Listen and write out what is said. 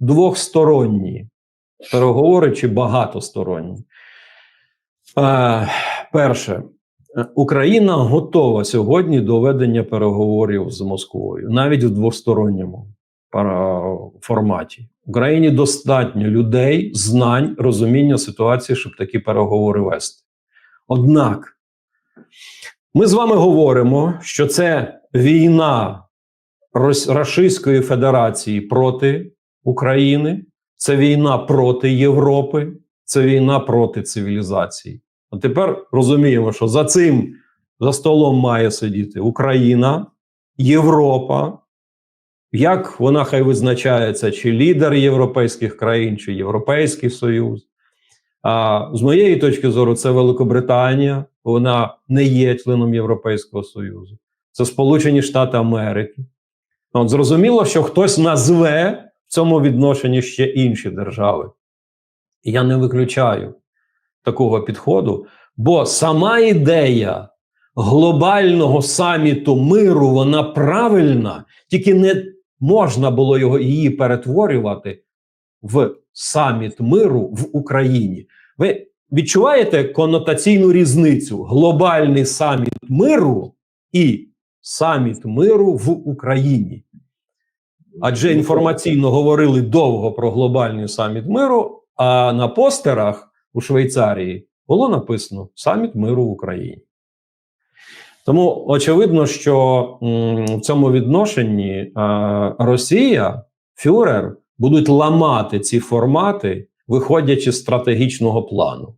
двохсторонні переговори чи багатосторонні. Е, перше, Україна готова сьогодні до ведення переговорів з Москвою, навіть в двосторонньому форматі. Україні достатньо людей, знань, розуміння ситуації, щоб такі переговори вести. Однак, ми з вами говоримо, що це війна Російської Федерації проти України, це війна проти Європи, це війна проти цивілізації. А тепер розуміємо, що за цим за столом має сидіти Україна, Європа. Як вона хай визначається, чи лідер європейських країн, чи Європейський Союз. А з моєї точки зору, це Великобританія, вона не є членом Європейського Союзу. Це Сполучені Штати Америки. От зрозуміло, що хтось назве в цьому відношенні ще інші держави. Я не виключаю такого підходу, бо сама ідея глобального саміту миру, вона правильна, тільки не можна було його її перетворювати в саміт миру в Україні. Ви відчуваєте конотаційну різницю? Глобальний саміт миру і саміт миру в Україні. Адже інформаційно говорили довго про глобальний саміт миру, а на постерах у Швейцарії було написано саміт миру в Україні. Тому очевидно, що в цьому відношенні Росія, Фюрер будуть ламати ці формати, виходячи з стратегічного плану.